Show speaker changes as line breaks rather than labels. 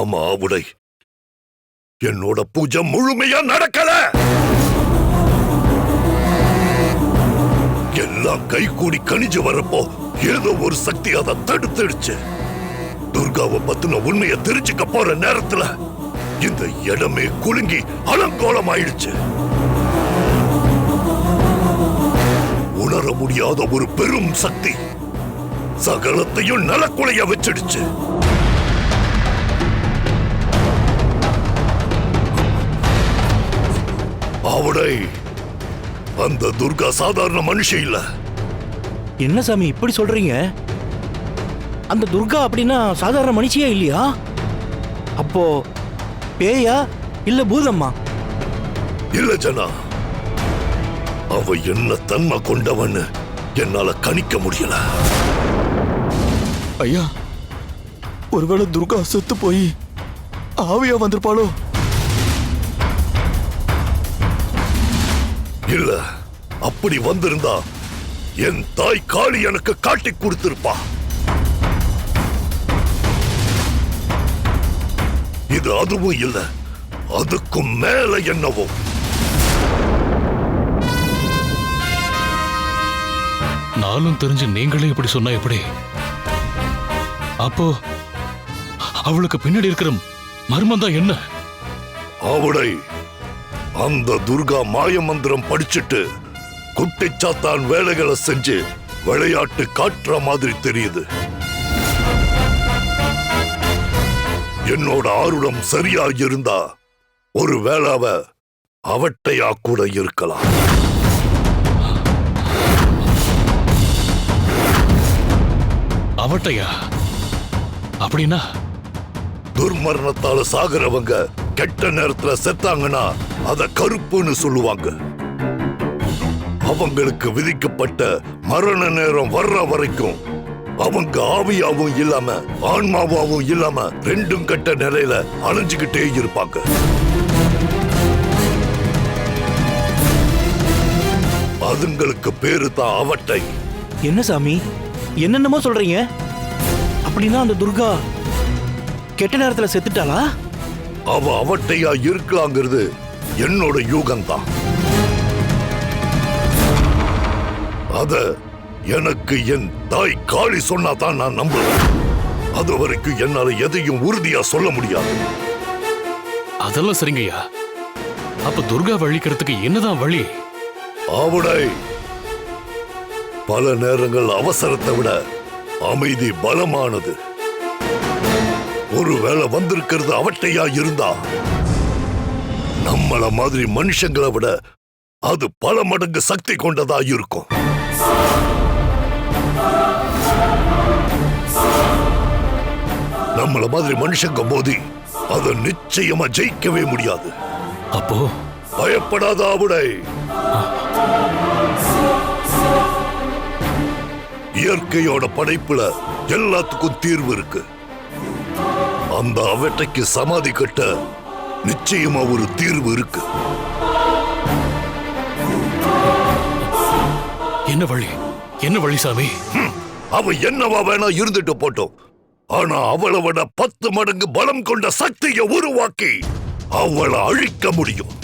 மாமாவுடை என்னோட பூஜை முழுமையா நடக்கல. எல்லாம் கை கூடி கணிஞ்சு வரப்போ ஏதோ ஒரு சக்தி அதை தடுத்துடுச்சு. துர்காவை பத்தின உண்மையை தெரிஞ்சுக்க போற நேரத்துல இந்த இடமே குலுங்கி அலங்கோலம் ஆயிடுச்சு உணர முடியாத ஒரு பெரும் சக்தி சகலத்தையும் நலக்குலைய வச்சிடுச்சு அவடை அந்த துர்கா சாதாரண மனுஷ இல்ல.
என்ன சாமி இப்படி சொல்றீங்க? அந்த துர்கா அப்படின்னா சாதாரண மனுஷியே இல்லையா? அப்போ பேயா இல்ல பூதம்மா?
இல்ல ஜனா. அவ என்ன தன்மை கொண்டவன்னு என்னால கணிக்க முடியல.
ஐயா ஒருவேளை துர்கா செத்து போய் ஆவியா வந்திருப்பாளோ?
இல்ல அப்படி வந்திருந்தா என் தாய் காளி எனக்கு காட்டி கொடுத்திருப்பா. இது அதுவும் இல்ல அதுக்கும் மேல என்னவோ.
நானும் தெரிஞ்சு நீங்களே இப்படி சொன்னா எப்படி? அப்போ அவளுக்கு பின்னாடி இருக்கிற மர்மம் தான் என்ன?
அவடை அந்த துர்கா மாய மந்திரம் படிச்சுட்டு குட்டிச்சாத்தான் வேலைகளை செஞ்சு விளையாட்டு காட்டுற மாதிரி தெரியுது. என்னோட ஆருடம் சரியா இருந்தா ஒரு வேளாவ அவட்டையா கூட இருக்கலாம்.
அவட்டையா? அப்படின்னா?
துர்மரணத்தால சாகுறவங்க கெட்ட நேரத்துல செத்தாங்கன்னா அத கருப்புன்னு சொல்லுவாங்க. அவங்களுக்கு விதிக்கப்பட்ட மரண நேரம் வர்ற வரைக்கும் அவங்க ஆவியாவும் இல்லாம ஆன்மாவாவும் இல்லாம ரெண்டும் கெட்ட நிலையில அலைஞ்சுகிட்டே இருப்பாங்க. அதுங்களுக்கு பேரு தான் அவட்டை.
என்ன சாமி? என்னென்னமோ சொல்றீங்க? அப்படின்னா அந்த துர்கா கெட்ட நேரத்துல செத்துட்டாளா?
அவ அவட்டையா இருக்கலாங்கிறது என்னோட யூகம்தான். அத எனக்கு என் தாய் காளி சொன்னாதான் நான் நம்புவேன். அது வரைக்கும் என்னால எதையும் உறுதியா சொல்ல முடியாது.
அதெல்லாம் சரிங்கய்யா. அப்ப துர்கா வழிக்கிறதுக்கு என்னதான் வழி?
ஆவுடை. பல நேரங்கள் அவசரத்தை விட அமைதி பலமானது. ஒருவேளை வந்திருக்கிறது அவட்டையா இருந்தா நம்மள மாதிரி மனுஷங்களை விட அது பல மடங்கு சக்தி கொண்டதா இருக்கும். நம்மள மாதிரி மனுஷங்க மோதி அதை நிச்சயமா ஜெயிக்கவே முடியாது.
அப்போ?
பயப்படாத ஆவுடை இயற்கையோட படைப்புல எல்லாத்துக்கும் தீர்வு இருக்கு. அந்த அவட்டைக்கு சமாதி கட்ட நிச்சயமா ஒரு தீர்வு இருக்கு.
என்ன வழி? என்ன வழி சாமி?
அவ என்னவா வேணா இருந்துட்டு போட்டோம். ஆனா அவளை விட பத்து மடங்கு பலம் கொண்ட சக்தியை உருவாக்கி அவளை அழிக்க முடியும்.